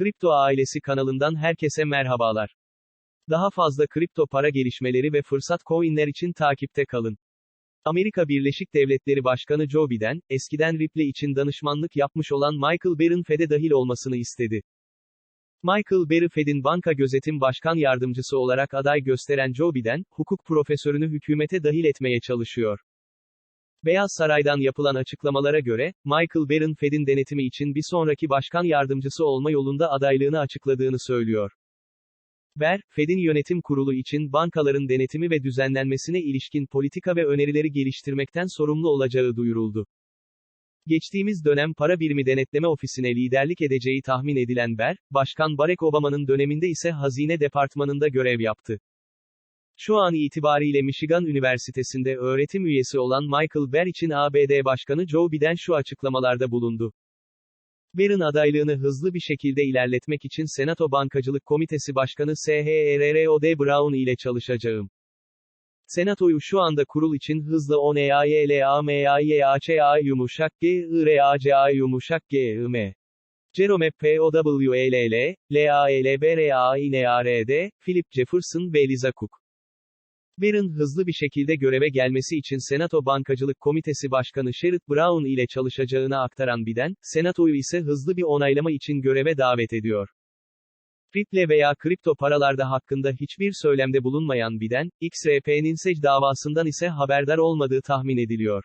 Kripto Ailesi kanalından herkese merhabalar. Daha fazla kripto para gelişmeleri ve fırsat coinler için takipte kalın. Amerika Birleşik Devletleri Başkanı Joe Biden, eskiden Ripple için danışmanlık yapmış olan Michael Barron Fed'e dahil olmasını istedi. Michael Barry Fed'in banka gözetim başkan yardımcısı olarak aday gösteren Joe Biden, hukuk profesörünü hükümete dahil etmeye çalışıyor. Beyaz Saray'dan yapılan açıklamalara göre, Michael Barron Fed'in denetimi için bir sonraki başkan yardımcısı olma yolunda adaylığını açıkladığını söylüyor. Ber, Fed'in yönetim kurulu için bankaların denetimi ve düzenlenmesine ilişkin politika ve önerileri geliştirmekten sorumlu olacağı duyuruldu. Geçtiğimiz dönem para birimi denetleme ofisine liderlik edeceği tahmin edilen Ber, Başkan Barack Obama'nın döneminde ise Hazine Departmanı'nda görev yaptı. Şu an itibariyle Michigan Üniversitesi'nde öğretim üyesi olan Michael Barr için ABD Başkanı Joe Biden şu açıklamalarda bulundu. Barr'ın adaylığını hızlı bir şekilde ilerletmek için Senato Bankacılık Komitesi Başkanı SHRROD Brown ile çalışacağım. Senatoyu şu anda kurul için hızlı 10 EAYLAMAYAÇA yumuşak G I R A C A yumuşak G M. Jerome P. O. W. E. L. L. L. A. L. B. R. A. I. N. A. R. D. Philip Jefferson ve Eliza Cook. Barr'ın hızlı bir şekilde göreve gelmesi için Senato Bankacılık Komitesi Başkanı Sherrod Brown ile çalışacağını aktaran Biden, Senatoyu ise hızlı bir onaylama için göreve davet ediyor. Ripple veya kripto paralarda hakkında hiçbir söylemde bulunmayan Biden, XRP'nin SEC davasından ise haberdar olmadığı tahmin ediliyor.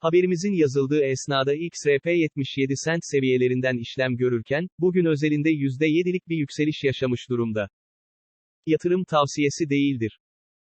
Haberimizin yazıldığı esnada XRP 77 sent seviyelerinden işlem görürken, bugün özelinde %7'lik bir yükseliş yaşamış durumda. Yatırım tavsiyesi değildir.